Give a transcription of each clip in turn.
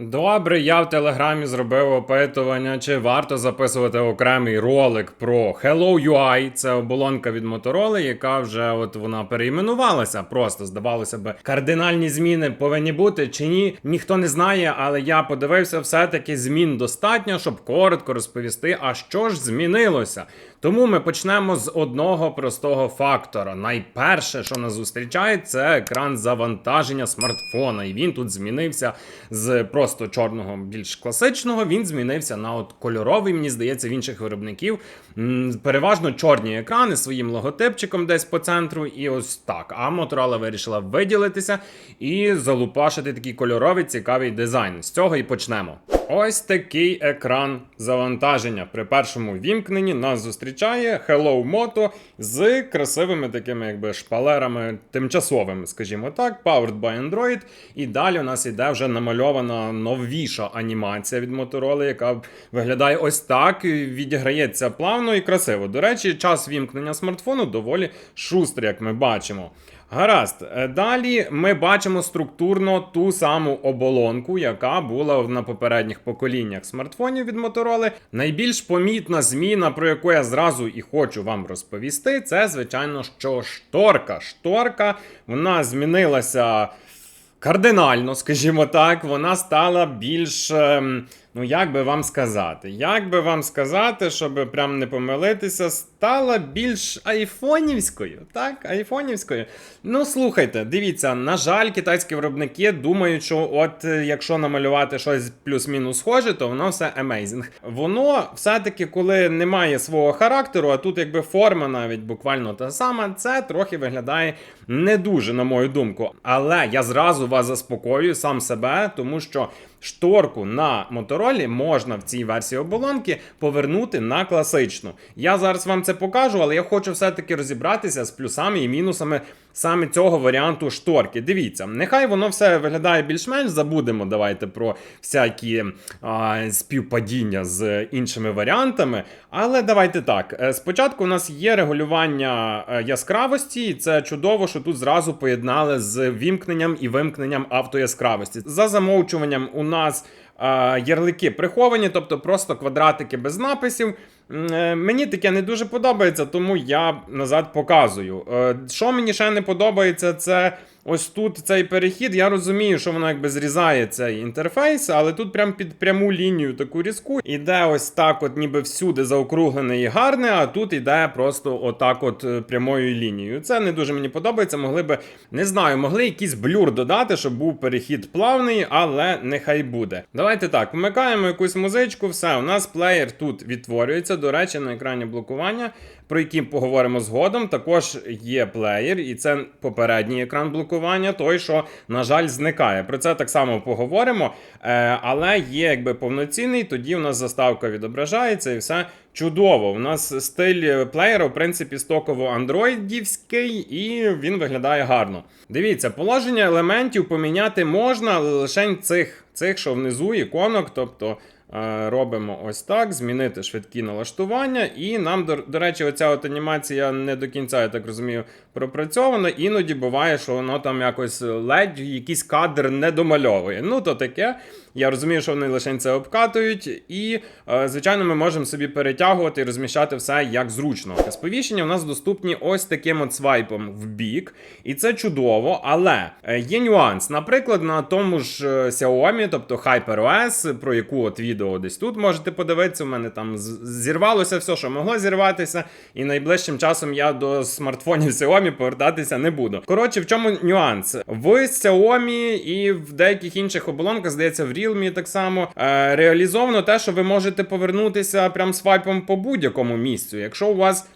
Добре, я в телеграмі зробив опитування, чи варто записувати окремий ролик про Hello UI. Це оболонка від Motorola, яка вже от вона перейменувалася. Просто здавалося би, кардинальні зміни повинні бути чи ні. Ніхто не знає, але я подивився, все-таки змін достатньо, щоб коротко розповісти, а що ж змінилося. Тому ми почнемо з одного простого фактора. Найперше, що нас зустрічає, це екран завантаження смартфона. І він тут змінився з просто чорного, більш класичного. Він змінився на от кольоровий, мені здається, в інших виробників. Переважно чорні екрани своїм логотипчиком десь по центру. І ось так. А Motorola вирішила виділитися і залупашити такий кольоровий цікавий дизайн. З цього і почнемо. Ось такий екран завантаження. При першому вімкненні нас зустрічає Hello Moto з красивими такими якби шпалерами тимчасовими, скажімо так, powered by Android. І далі у нас іде вже намальована новіша анімація від Motorola, яка виглядає ось так, відіграється плавно і красиво. До речі, час вімкнення смартфону доволі шустрий, як ми бачимо. Гаразд, Е, далі ми бачимо структурно ту саму оболонку, яка була на попередніх поколіннях смартфонів від Motorola. Найбільш помітна зміна, про яку я зразу і хочу вам розповісти, це звичайно що шторка. Шторка вона змінилася кардинально, скажімо так. Вона стала більш. Ну, як би вам сказати? Як би вам сказати, щоб прям не помилитися, стала більш айфонівською, так? Айфонівською. Ну, слухайте, дивіться, на жаль, китайські виробники думають, що от е, якщо намалювати щось плюс-мінус схоже, то воно все amazing. Воно все-таки, коли немає свого характеру, а тут якби форма навіть буквально та сама, це трохи виглядає не дуже, на мою думку. Але я зразу вас заспокоюю сам себе, тому що шторку на моторолі можна в цій версії оболонки повернути на класичну. Я зараз вам це покажу, але я хочу все-таки розібратися з плюсами і мінусами саме цього варіанту шторки. Дивіться, нехай воно все виглядає більш-менш. Забудемо давайте про всякі а, співпадіння з іншими варіантами. Але давайте так. Е, Спочатку у нас є регулювання е, яскравості, і це чудово, що тут зразу поєднали з вімкненням і вимкненням автояскравості. За замовчуванням у нас ярлики приховані, тобто просто квадратики без написів. Е, Мені таке не дуже подобається, тому я назад показую. Е, Що мені ще не подобається, це ось тут цей перехід. Я розумію, що воно якби зрізає цей інтерфейс, але тут прям під пряму лінію таку різку іде ось так, от ніби всюди заокруглене і гарне, а тут іде просто отак, от е, прямою лінією. Це не дуже мені подобається. Могли би, не знаю, могли якийсь блюр додати, щоб був перехід плавний, але нехай буде. Давайте так, вмикаємо якусь музичку, все, у нас плеєр тут відтворюється. До речі, на екрані блокування, про який поговоримо згодом. Також є плеєр, і це попередній екран блокування, той, що, на жаль, зникає. Про це так само поговоримо. Е, але є якби повноцінний, тоді у нас заставка відображається і все чудово. У нас стиль плеєра, в принципі, стоково андроїдівський, і він виглядає гарно. Дивіться, положення елементів поміняти можна лише цих, цих, що внизу іконок, тобто. Е, Робимо ось так, змінити швидкі налаштування, і нам, до, до речі, оця от анімація не до кінця, я так розумію, пропрацьована. Іноді буває, що воно там якось ледь якийсь кадр не домальовує. Ну, то таке. Я розумію, що вони лише це обкатують, і, е, звичайно, ми можемо собі перетягувати і розміщати все як зручно. Сповіщення у нас доступні ось таким от свайпом в бік, і це чудово, але е, є нюанс. Наприклад, на тому ж Xiaomi, тобто HyperOS, про яку от відео десь тут можете подивитися. У мене там зірвалося все, що могло зірватися, і найближчим часом я до смартфонів Xiaomi повертатися не буду. Коротше, в чому нюанс? В Xiaomi і в деяких інших оболонках, здається, в Realme так само е, реалізовано те, що ви можете повернутися прям свайпом по будь-якому місцю. Якщо у вас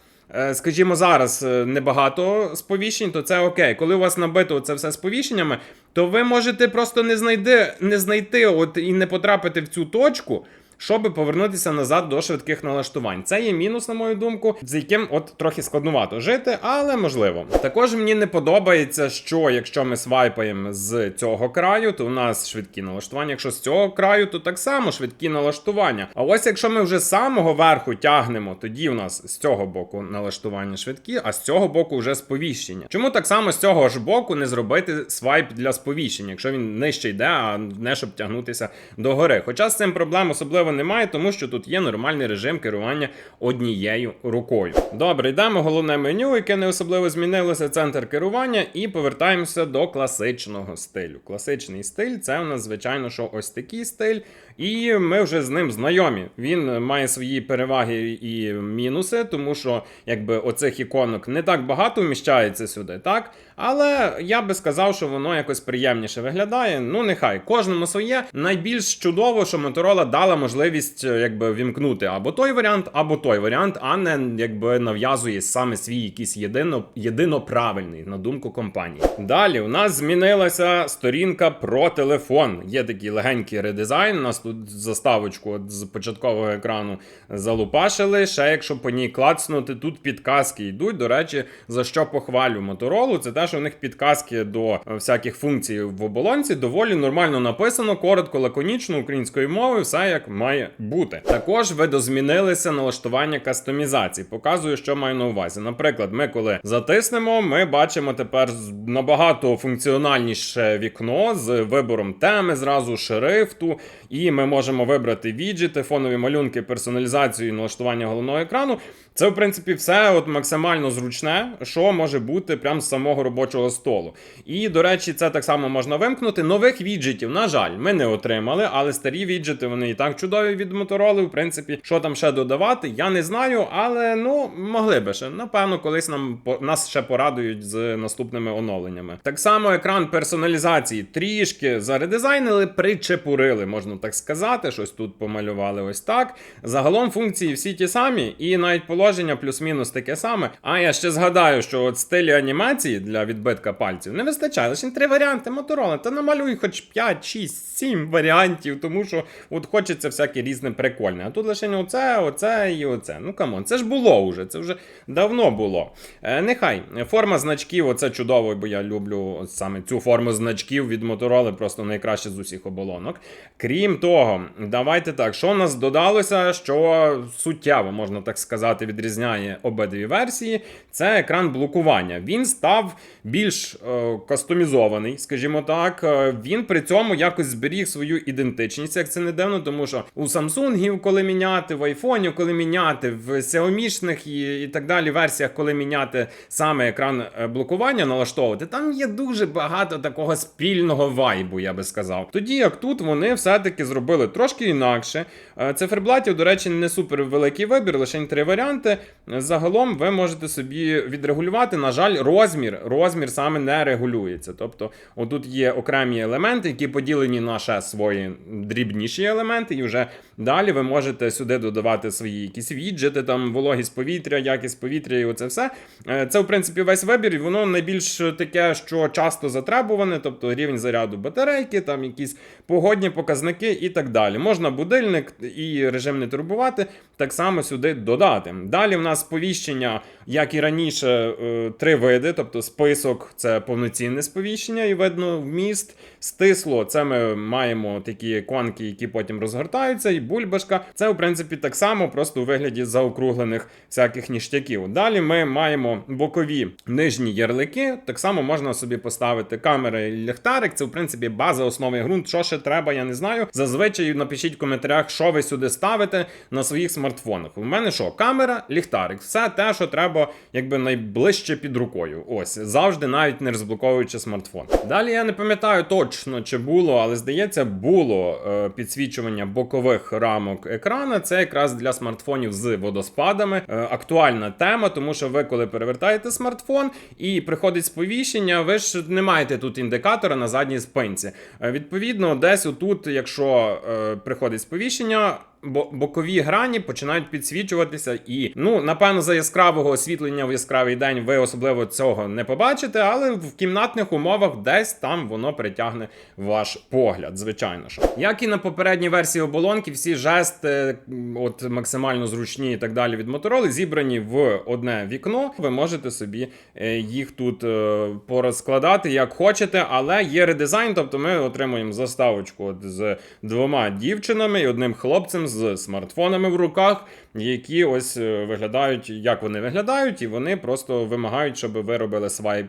Скажімо, зараз е, небагато сповіщень, то це окей. Коли у вас набито це все сповіщеннями, то ви можете просто не знайти, не знайти от і не потрапити в цю точку, щоб повернутися назад до швидких налаштувань. Це є мінус, на мою думку, з яким от трохи складнувато жити, але можливо. Також мені не подобається, що якщо ми свайпаємо з цього краю, то у нас швидкі налаштування. Якщо з цього краю, то так само швидкі налаштування. А ось якщо ми вже з самого верху тягнемо, тоді у нас з цього боку налаштування швидкі, а з цього боку вже сповіщення. Чому так само з цього ж боку не зробити свайп для сповіщення, якщо він нижче йде, а не щоб тягнутися до гори? Хоча з цим проблем особливо немає, тому що тут є нормальний режим керування однією рукою. Добре, йдемо головне меню, яке не особливо змінилося, центр керування, і повертаємося до класичного стилю. Класичний стиль це у нас, звичайно, що ось такий стиль, і ми вже з ним знайомі. Він має свої переваги і мінуси, тому що якби оцих іконок не так багато вміщається сюди, так? Але я би сказав, що воно якось приємніше виглядає. Ну, нехай кожному своє. Найбільш чудово, що Motorola дала можливість е, якби вімкнути або той варіант, або той варіант, а не якби нав'язує саме свій якийсь єдино, єдино правильний на думку компанії. Далі у нас змінилася сторінка про телефон. Є такий легенький редизайн. У нас тут заставочку от з початкового екрану залупашили. Ще якщо по ній клацнути, тут підказки йдуть. До речі, за що похвалю Motorola, це те, що у них підказки до е, всяких функцій в оболонці доволі нормально написано, коротко, лаконічно українською мовою, все як має бути. Також видозмінилися налаштування кастомізації. Показую, що маю на увазі. Наприклад, ми коли затиснемо, ми бачимо тепер набагато функціональніше вікно з вибором теми, зразу шрифту, і ми можемо вибрати віджити, фонові малюнки, персоналізацію і налаштування головного екрану. Це, в принципі, все от максимально зручне, що може бути прямо з самого робочого столу. І, до речі, це так само можна вимкнути. Нових віджитів, на жаль, ми не отримали, але старі віджити вони і так чудові від Motorola. В принципі, що там ще додавати, я не знаю, але ну могли би ще. Напевно, колись нам нас ще порадують з наступними оновленнями. Так само екран персоналізації трішки заредизайнили, причепурили, можна так сказати. Щось тут помалювали ось так. Загалом функції всі ті самі, і навіть положення плюс-мінус таке саме. А я ще згадаю, що от стилі анімації для відбитка пальців не вистачає. Лише три варіанти Motorola. Та намалюй хоч 5, 6, 7 варіантів, тому що от хочеться всяке різне прикольне. А тут лише оце, оце і оце. Ну камон, це ж було вже, це вже давно було. Е, нехай форма значків, оце чудово, бо я люблю саме цю форму значків від Motorola, просто найкраще з усіх оболонок. Крім того, давайте так, що в нас додалося, що суттєво, можна так сказати, відрізняє обидві версії. Це екран блокування. Він став більш е, кастомізований, скажімо так. Е, Він при цьому якось зберіг свою ідентичність, як це не дивно, тому що у Samsung, коли міняти, в айфоні, коли міняти, в Xiaomi і, і так далі версіях, коли міняти саме екран е, блокування, налаштовувати, там є дуже багато такого спільного вайбу, я би сказав. Тоді як тут вони все-таки зробили трошки інакше. Е, Циферблатів, до речі, не супер великий вибір, лише три варіанти. Е, Загалом ви можете собі відрегулювати. На жаль, розмір, розмір саме не регулюється. Тобто, отут є окремі елементи, які поділені на ще свої дрібніші елементи, і вже далі ви можете сюди додавати свої якісь віджити, там вологість повітря, якість повітря і оце все. Е, Це, в принципі, весь вибір, воно найбільш таке, що часто затребуване, тобто рівень заряду батарейки, там якісь погодні показники і так далі. Можна будильник і режим не турбувати так само сюди додати. Далі в нас сповіщення, як і раніше, е, три види, тобто список це повноцінне сповіщення, і видно вміст. Стисло, це ми маємо такі іконки, які потім розгортаються, і бульбашка. Це, в принципі, так само, просто у вигляді заокруглених всяких ніштяків. Далі ми маємо бокові нижні ярлики. Так само можна собі поставити камера і ліхтарик. Це, в принципі, база, основи ґрунт. Що ще треба, я не знаю. Зазвичай напишіть в коментарях, що ви сюди ставите на своїх смартфонах. У мене що? Камера, ліхтарик. Все те, що треба, якби найближче під рукою. Ось завжди, навіть не розблоковуючи смартфон. Далі я не пам'ятаю точно, чи було, але здається, було е, підсвічування бокових рамок екрана. Це якраз для смартфонів з водоспадами. Е, актуальна тема, тому що ви, коли перевертаєте смартфон і приходить сповіщення, ви ж не маєте тут індикатора на задній спинці. Е, відповідно, десь отут, якщо приходить сповіщення. Бо бокові грані починають підсвічуватися, і ну напевно за яскравого освітлення в яскравий день ви особливо цього не побачите, але в кімнатних умовах десь там воно притягне ваш погляд, звичайно ж. Як і на попередній версії оболонки, всі жести, от максимально зручні і так далі від Motorola, зібрані в одне вікно. Ви можете собі е, їх тут е, порозкладати як хочете, але є редизайн, тобто ми отримуємо заставочку от з двома дівчинами і одним хлопцем з смартфонами в руках, які ось е, виглядають, як вони виглядають, і вони просто вимагають, щоб ви робили свайп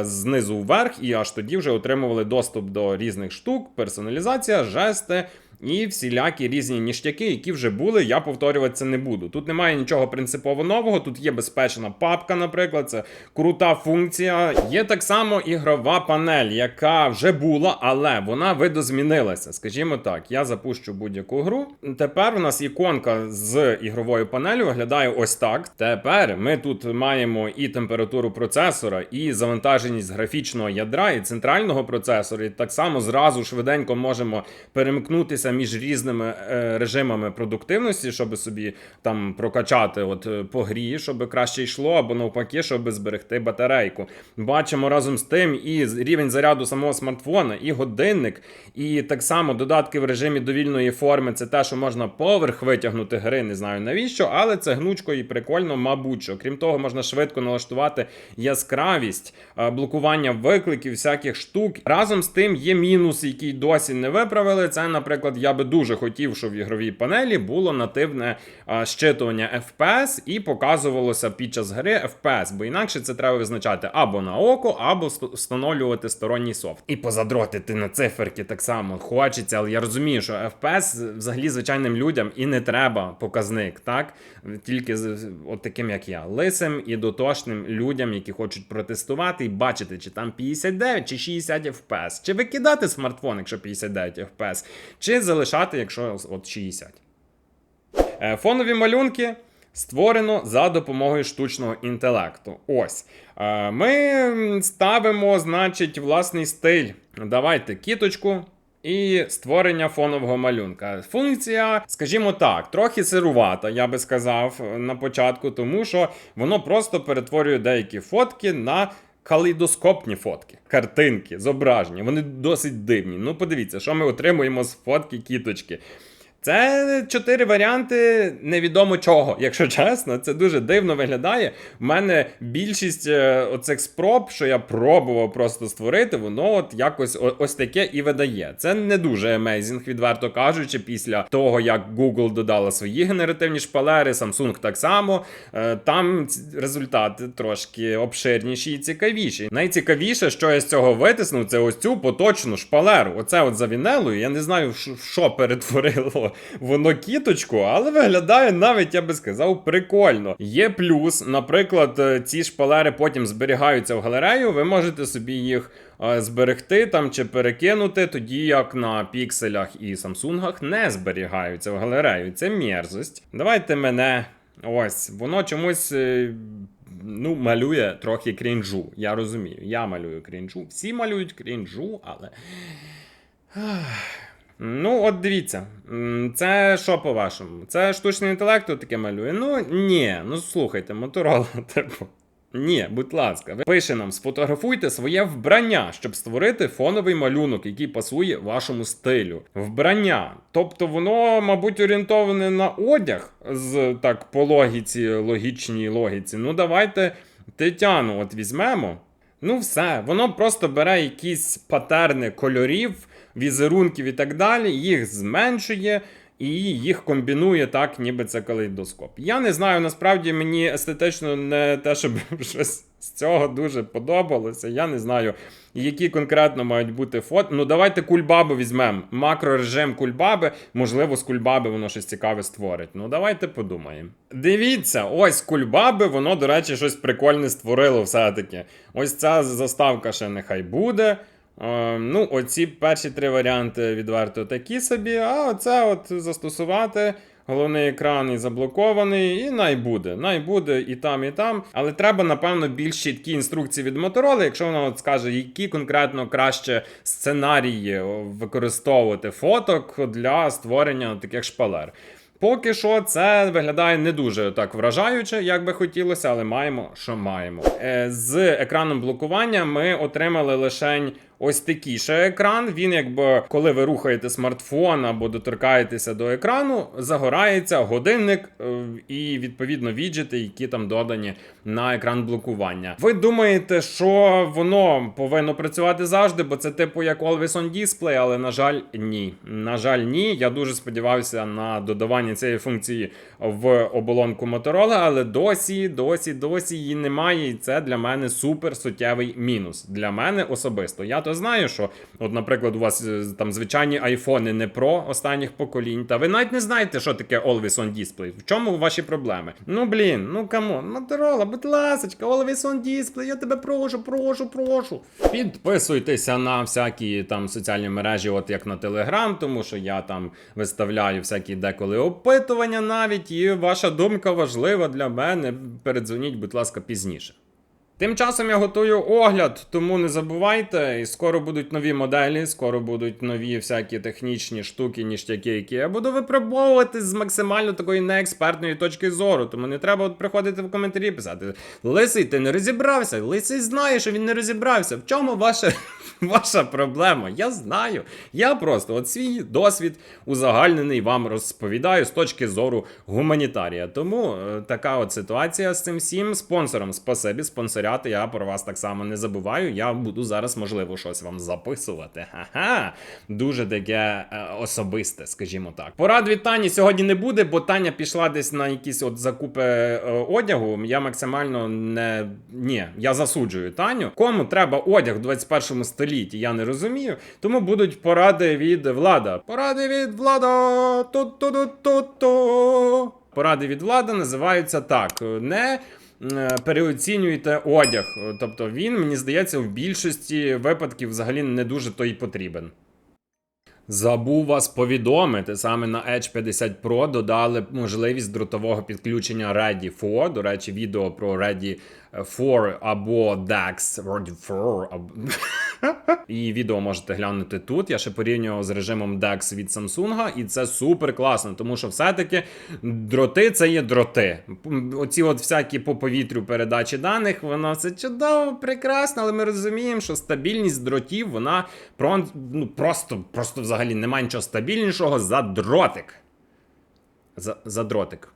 знизу вверх, і аж тоді вже отримували доступ до різних штук, персоналізація, жести. І всілякі різні ніштяки, які вже були, я повторювати це не буду. Тут немає нічого принципово нового. Тут є безпечна папка, наприклад, це крута функція. Є так само ігрова панель, яка вже була, але вона видозмінилася. Скажімо так, я запущу будь-яку гру. Тепер у нас іконка з ігровою панелью виглядає ось так. Тепер ми тут маємо і температуру процесора, і завантаженість графічного ядра, і центрального процесора. І так само зразу швиденько можемо перемкнутися між різними е, режимами продуктивності, щоб собі там прокачати от е, по грі, щоб краще йшло, або навпаки, щоб зберегти батарейку. Бачимо разом з тим і рівень заряду самого смартфона, і годинник, і так само додатки в режимі довільної форми. Це те, що можна поверх витягнути гри, не знаю навіщо, але це гнучко і прикольно, мабуть. що. Крім того, можна швидко налаштувати яскравість, е, блокування викликів, всяких штук. Разом з тим є мінус, який досі не виправили. Це, наприклад, я би дуже хотів, щоб в ігровій панелі було нативне щитування FPS і показувалося під час гри FPS, бо інакше це треба визначати або на око, або встановлювати сторонній софт. І позадротити на циферки так само хочеться, але я розумію, що FPS взагалі звичайним людям і не треба показник, так? Тільки от таким, як я, лисим і дотошним людям, які хочуть протестувати і бачити, чи там 59 чи 60 FPS, чи викидати смартфон, якщо 59 FPS, чи залишати, якщо от 60. Е, Фонові малюнки створено за допомогою штучного інтелекту. Ось. Е, Ми ставимо, значить, власний стиль. Давайте кіточку. І створення фонового малюнка. Функція, скажімо так, трохи сирувата, я би сказав на початку, тому що воно просто перетворює деякі фотки на калейдоскопні фотки, картинки, зображення. Вони досить дивні. Ну, подивіться, що ми отримуємо з фотки кіточки. Це чотири варіанти невідомо чого, якщо чесно, це дуже дивно виглядає. В мене більшість е, оцих спроб, що я пробував просто створити, воно от якось ось таке і видає. Це не дуже amazing, відверто кажучи, після того, як Google додала свої генеративні шпалери, Samsung так само. Е, Там результати трошки обширніші і цікавіші. Найцікавіше, що я з цього витиснув, це ось цю поточну шпалеру. Оце от за вінелою. Я не знаю, що перетворило воно кіточку, але виглядає навіть, я би сказав, прикольно. Є плюс, наприклад, е, ці шпалери потім зберігаються в галерею. Ви можете собі їх е, зберегти там чи перекинути, тоді як на пікселях і самсунгах не зберігаються в галерею. Це мерзость. Давайте мене. Ось, воно чомусь. е, Ну, малює трохи крінжу. Я розумію. Я малюю крінжу. Всі малюють крінжу, але. Ну, от дивіться, це що по-вашому? Це штучний інтелект тут таке малює? Ну ні, ну слухайте, Моторола, типу. Ні, будь ласка, ви пише нам, сфотографуйте своє вбрання, щоб створити фоновий малюнок, який пасує вашому стилю. Вбрання. Тобто воно, мабуть, орієнтоване на одяг з так по логіці, логічній логіці. Ну, давайте Тетяну от візьмемо. Ну, все, воно просто бере якісь патерни кольорів, візерунків і так далі, їх зменшує і їх комбінує так, ніби це калейдоскоп. Я не знаю, насправді мені естетично не те, щоб щось з цього дуже подобалося. Я не знаю, які конкретно мають бути фото. Ну, давайте кульбабу візьмемо. Макрорежим кульбаби, можливо, з кульбаби воно щось цікаве створить. Ну, давайте подумаємо. Дивіться, ось кульбаби, воно, до речі, щось прикольне створило все-таки. Ось ця заставка ще нехай буде. Е, ну, оці перші три варіанти відверто такі собі, а оце от застосувати. Головний екран і заблокований, і най буде. Най буде і там, і там. Але треба, напевно, більш чіткі інструкції від Motorola, якщо вона от скаже, які конкретно краще сценарії використовувати фоток для створення таких шпалер. Поки що це виглядає не дуже так вражаюче, як би хотілося, але маємо, що маємо. Е, з екраном блокування ми отримали лишень ось такий ще екран. Він, якби коли ви рухаєте смартфон або доторкаєтеся до екрану, загорається годинник е, і відповідно віджити, які там додані на екран блокування. Ви думаєте, що воно повинно працювати завжди, бо це типу як Always on Display, але на жаль, ні. На жаль, ні. Я дуже сподівався на додавання цієї функції в оболонку Motorola, але досі, досі, досі її немає. І це для мене супер суттєвий мінус. Для мене особисто. Я то знаю, що, от, наприклад, у вас е, там звичайні айфони не про останніх поколінь, та ви навіть не знаєте, що таке Always on Display. В чому ваші проблеми? Ну блін, ну камон, Motorola, будь ласочка, Always on Display, я тебе прошу, прошу, прошу. Підписуйтеся на всякі там соціальні мережі, от як на Telegram, тому що я там виставляю всякі деколи опитування навіть, і ваша думка важлива для мене. Передзвоніть, будь ласка, пізніше. Тим часом я готую огляд, тому не забувайте, і скоро будуть нові моделі, скоро будуть нові всякі технічні штуки, ніштяки, які я буду випробовувати з максимально такої неекспертної точки зору. Тому не треба от приходити в коментарі писати. Лисий, ти не розібрався. Лисий знає, що він не розібрався. В чому ваша, ваша проблема? Я знаю. Я просто от свій досвід узагальнений вам розповідаю з точки зору гуманітарія. Тому е, така от ситуація з цим всім спонсором. Спасибі, спонсоряти. Я про вас так само не забуваю. Я буду зараз, можливо, щось вам записувати. Ха-ха. Дуже таке е, особисте, скажімо так. Порад від Тані сьогодні не буде, бо Таня пішла десь на якісь от закупи е, одягу. Я максимально не ні, я засуджую Таню. Кому треба одяг в 21 столітті, я не розумію. Тому будуть поради від влада. Поради від влада. Ту-ту-ту-ту-ту. Поради від влада називаються так: не е, переоцінюйте одяг. Тобто він, мені здається, в більшості випадків взагалі не дуже то й потрібен. Забув вас повідомити, саме на Edge 50 Pro додали можливість дротового підключення Ready 4. До речі, відео про Ready 4 або DAX Ready 4. або- І відео можете глянути тут. Я ще порівнював з режимом DeX від Samsung, і це супер класно, тому що все-таки дроти це є дроти. Оці от всякі по повітрю передачі даних, воно все чудово, прекрасно, але ми розуміємо, що стабільність дротів, вона про, ну, просто, просто взагалі немає нічого стабільнішого за дротик. За, за дротик.